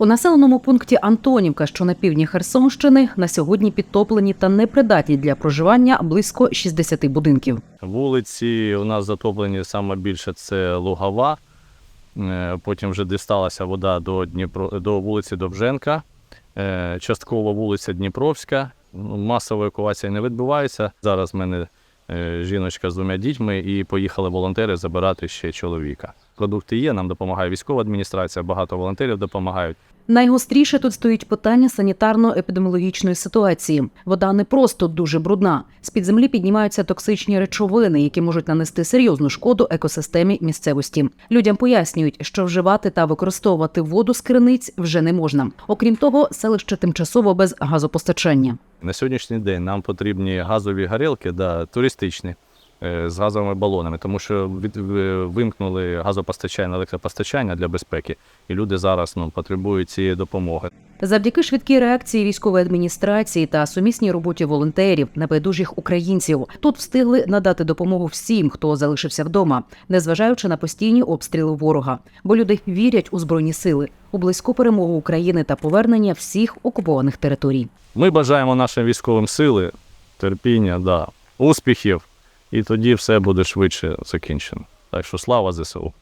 У населеному пункті Антонівка, що на півдні Херсонщини, на сьогодні підтоплені та непридатні для проживання близько 60 будинків. Вулиці у нас затоплені саме більше це Лугова. Е, Потім вже дісталася вода до, Дніпро, до вулиці Довженка, Е, частково вулиця Дніпровська. Ну, Масова евакуація не відбувається. Зараз в мене е, жіночка з двома дітьми і поїхали волонтери забирати ще чоловіка. Продукти є, нам допомагає військова адміністрація, багато волонтерів допомагають. Найгостріше тут стоїть питання санітарно-епідеміологічної ситуації. Вода не просто дуже брудна. З під землі піднімаються токсичні речовини, які можуть нанести серйозну шкоду екосистемі місцевості. Людям пояснюють, що вживати та використовувати воду з криниць вже не можна. Окрім того, селище тимчасово без газопостачання. На сьогоднішній день нам потрібні газові горілки, да, туристичні, з газовими балонами, тому що від, вимкнули газопостачання, електропостачання для безпеки, і люди зараз ну, потребують цієї допомоги. Завдяки швидкій реакції військової адміністрації та сумісній роботі волонтерів, небайдужих українців, тут встигли надати допомогу всім, хто залишився вдома, незважаючи на постійні обстріли ворога. Бо люди вірять у збройні сили, у близьку перемогу України та повернення всіх окупованих територій. Ми бажаємо нашим військовим сили, терпіння, да, успіхів, і тоді все буде швидше закінчено. Так що слава ЗСУ!